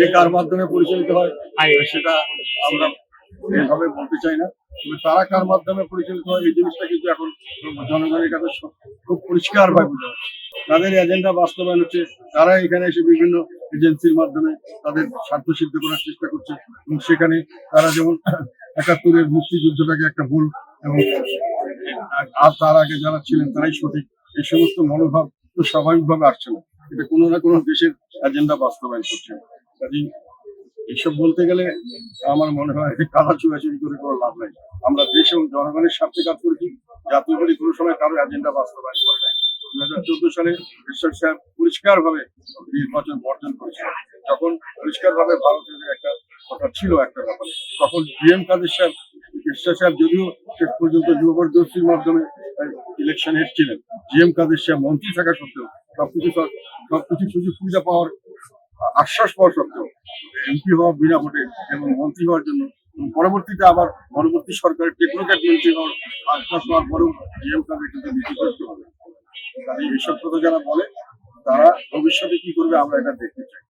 কে কার মাধ্যমে পরিচালিত হয় সেটা আমরা এভাবে বলতে চাই না। তবে তারা কার মাধ্যমে পরিচালিত হয় এই জিনিসটা কিন্তু এখন জনগণের কাছে খুব পরিষ্কার ভাবে বোঝা যাচ্ছে। তাদের এজেন্ডা বাস্তবায়ন হচ্ছে তারা এখানে এসে বিভিন্ন এজেন্সির মাধ্যমে তাদের স্বার্থ সিদ্ধ করার চেষ্টা করছে। এবং সেখানে তারা যেমন একাত্তরের মুক্তিযুদ্ধটাকে একটা ভুল এবং আর তার আগে যারা ছিলেন তারাই সঠিক। এই সমস্ত মনোভাব তো স্বাভাবিকভাবে আসছে না। এটা কোনো না কোনো দেশের এজেন্ডা বাস্তবায়ন করছে। এইসব বলতে গেলে আমার মনে হয় যে কাদা চুরাচুরি করে কোনো লাভ নাই। আমরা দেশ এবং জনগণের স্বার্থে কাজ করেছি জাতীয় পার্টি কোনো সময় কারও এজেন্ডা বাস্তবায়ন করে নাই। দু হাজার চোদ্দ সালে ঈশ্বর সাহেব পরিষ্কার ভাবে নির্বাচন বর্জন করেছিল তখন পরিষ্কার ভাবে ভারতের একটা কথা ছিল একটা ব্যাপারে, তখন ডিএম কাদের সাহেব, ঈশ্বর সাহেব যদিও শেষ পর্যন্ত জবরদস্তির মাধ্যমে ইলেকশন এসেছিলেন জিএম কাদের সাহেব মন্ত্রী থাকা সত্ত্বেও সবকিছু সব- সবকিছু সুযোগ সুবিধা পাওয়ার আশ্বাস পাওয়া সত্ত্বেও এমপি হওয়া বিনা ভোটে এবং মন্ত্রী হওয়ার জন্য পরবর্তীতে আবার পরবর্তী সরকারের টেকনোক্যাট মন্ত্রী হওয়ার আশ্বাস পাওয়ার পরেও নিয়ম কাদের কিন্তু নীতিগ্রস্ত হবে। কাজে এইসব কথা যারা বলে, তারা ভবিষ্যতে কি করবে আমরা এটা দেখতে চাই।